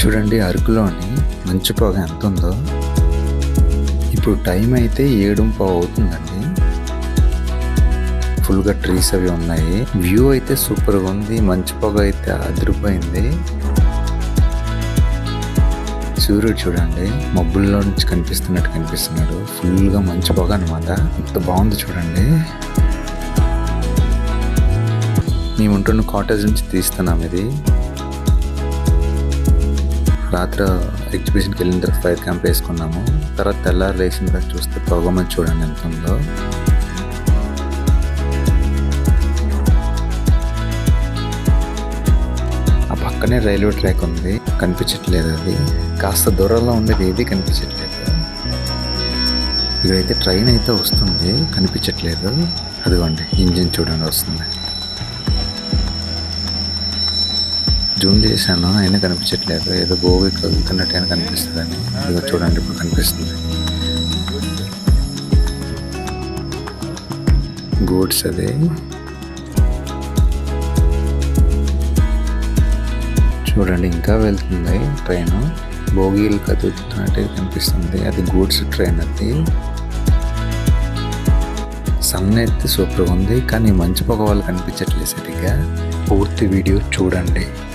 చూడండి అరకులోని మంచు పొగ ఎంత ఉందో ఇప్పుడు టైం అయితే ఏడు పావు అవుతుందండి. ఫుల్గా ట్రీస్ అవి ఉన్నాయి. వ్యూ అయితే సూపర్గా ఉంది. మంచు పొగ అయితే అదిరిపోయింది. సూర్యుడు చూడండి మబ్బుల్లో నుంచి కనిపిస్తున్నట్టు కనిపిస్తున్నాడు. ఫుల్గా మంచు పొగ అనమాట ఎంత బాగుంది చూడండి. మేము ఉంటున్న కాటేజ్ నుంచి తీస్తున్నాం ఇది. రాత్రి ఎగ్జిబిషన్కి వెళ్ళిన తర్వాత ఫైర్ క్యాంప్ వేసుకున్నాము. తర్వాత తెల్లారు లేచిన తర్వాత చూస్తే పొగమని చూడండి ఎంత ఉందో. ఆ పక్కనే రైల్వే ట్రాక్ ఉంది. కనిపించట్లేదు అది. కాస్త దూరంలో ఉండేది ఏది కనిపించట్లేదు. ఇక్కడైతే ట్రైన్ అయితే వస్తుంది. కనిపించట్లేదు. అదిగోండి ఇంజిన్ చూడండి వస్తుంది. జూమ్ చేశాను అయినా కనిపించట్లేదు. ఏదో గోవి కదులుతున్నట్టు కనిపిస్తుందని ఇదిగో చూడండి ఇప్పుడు కనిపిస్తుంది. గూడ్స్ అది. చూడండి ఇంకా వెళ్తుంది ట్రైన్. బోగీలు కదులుతున్నట్టు కనిపిస్తుంది. అది గూడ్స్ ట్రైన్ అది. సన్ అయితే సూపర్గా ఉంది కానీ మంచి పొగ వాళ్ళు కనిపించట్లేదు సరిగ్గా. పూర్తి వీడియో చూడండి.